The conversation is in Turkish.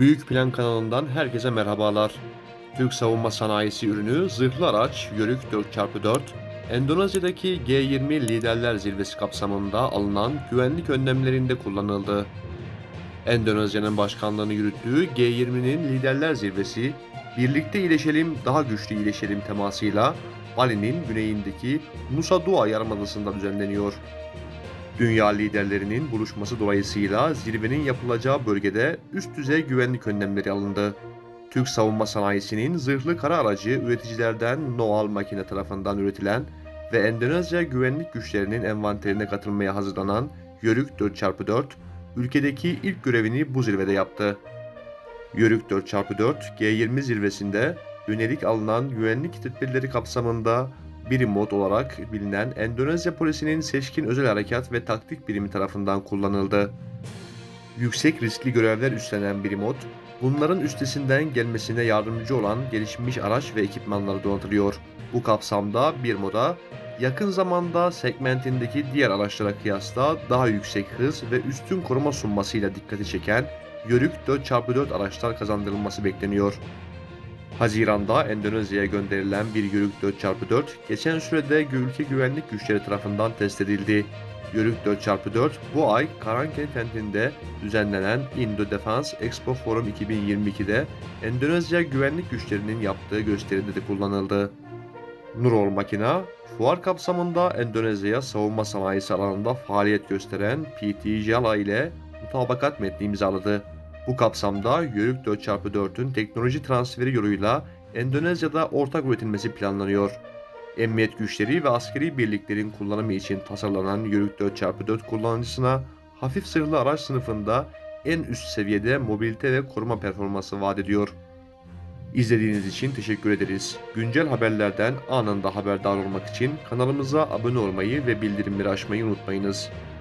Büyük Plan kanalından herkese merhabalar. Türk savunma sanayisi ürünü zırhlı araç Yörük 4x4, Endonezya'daki G20 Liderler Zirvesi kapsamında alınan güvenlik önlemlerinde kullanıldı. Endonezya'nın başkanlığını yürüttüğü G20'nin Liderler Zirvesi, birlikte iyileşelim, daha güçlü iyileşelim temasıyla Bali'nin güneyindeki Nusa Dua Yarımadası'nda düzenleniyor. Dünya liderlerinin buluşması dolayısıyla zirvenin yapılacağı bölgede üst düzey güvenlik önlemleri alındı. Türk savunma sanayisinin zırhlı kara aracı üreticilerden Noal Makine tarafından üretilen ve Endonezya güvenlik güçlerinin envanterine katılmaya hazırlanan Yörük 4x4, ülkedeki ilk görevini bu zirvede yaptı. Yörük 4x4 G20 zirvesinde yönelik alınan güvenlik tedbirleri kapsamında birim mod olarak bilinen Endonezya polisinin seçkin özel harekat ve taktik birimi tarafından kullanıldı. Yüksek riskli görevler üstlenen birim mod, bunların üstesinden gelmesine yardımcı olan gelişmiş araç ve ekipmanları donatılıyor. Bu kapsamda bir moda yakın zamanda segmentindeki diğer araçlara kıyasla daha yüksek hız ve üstün koruma sunmasıyla dikkati çeken Yörük 4x4 araçlar kazandırılması bekleniyor. Haziran'da Endonezya'ya gönderilen bir Yörük 4x4 geçen sürede ülke güvenlik güçleri tarafından test edildi. Yörük 4x4 bu ay Karankey kentinde düzenlenen Indo Defense Expo Forum 2022'de Endonezya güvenlik güçlerinin yaptığı gösteride de kullanıldı. Nurol Makina, fuar kapsamında Endonezya savunma sanayisi alanında faaliyet gösteren PT Jala ile mutabakat metni imzaladı. Bu kapsamda Yörük 4x4'ün teknoloji transferi yoluyla Endonezya'da ortak üretilmesi planlanıyor. Emniyet güçleri ve askeri birliklerin kullanımı için tasarlanan Yörük 4x4 kullanıcısına hafif zırhlı araç sınıfında en üst seviyede mobilite ve koruma performansı vaat ediyor. İzlediğiniz için teşekkür ederiz. Güncel haberlerden anında haberdar olmak için kanalımıza abone olmayı ve bildirimleri açmayı unutmayınız.